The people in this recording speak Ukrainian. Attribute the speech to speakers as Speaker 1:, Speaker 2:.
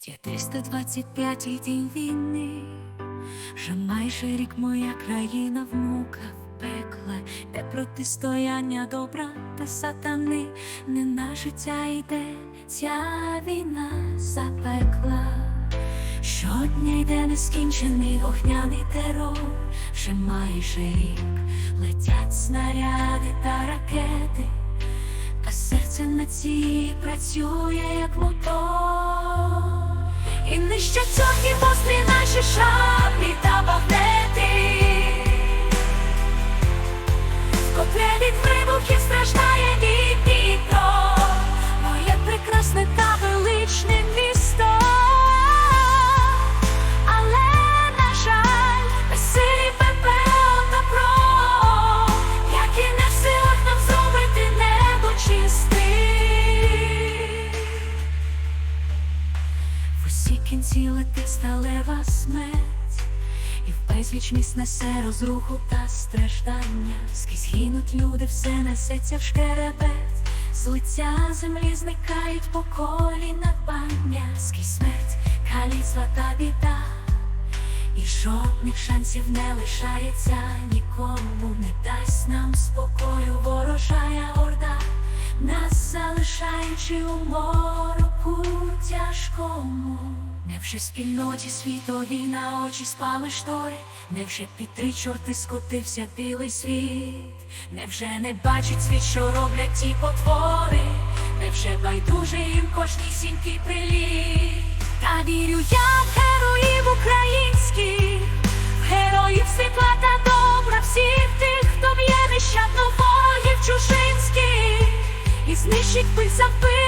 Speaker 1: Ті 325 день війни, вже майже рік моя країна в муках пекла, де протистояння добра та сатани, не на життя йде ця війна запекла. Щодня йде нескінчений вогняний терор, вже майже рік летять снаряди та ракети, а серце нації працює як мотор. Пострі усі кінці летить сталева смерть, і в безліч міст несе розруху та страждання. Скрізь гинуть люди, все несеться в шкеребет. З лиця землі зникають по колі надбання. Скрізь смерть, каліцтва та біда. І жодних шансів не лишається нікому, не дасть нам спокою ворожая орда, нас залишаючи у мороку тяжкому. Невже спільноті світові на очі спали штори? Невже під три чорти скотився білий світ? Невже не бачить світ, що роблять ті потвори? Невже байдуже їм кожній сінький приліт? Та вірю я в героїв українських, героїв світла та добра, всіх тих, хто б'є нещадно ворогів чужинських, і знищить пиль за пиль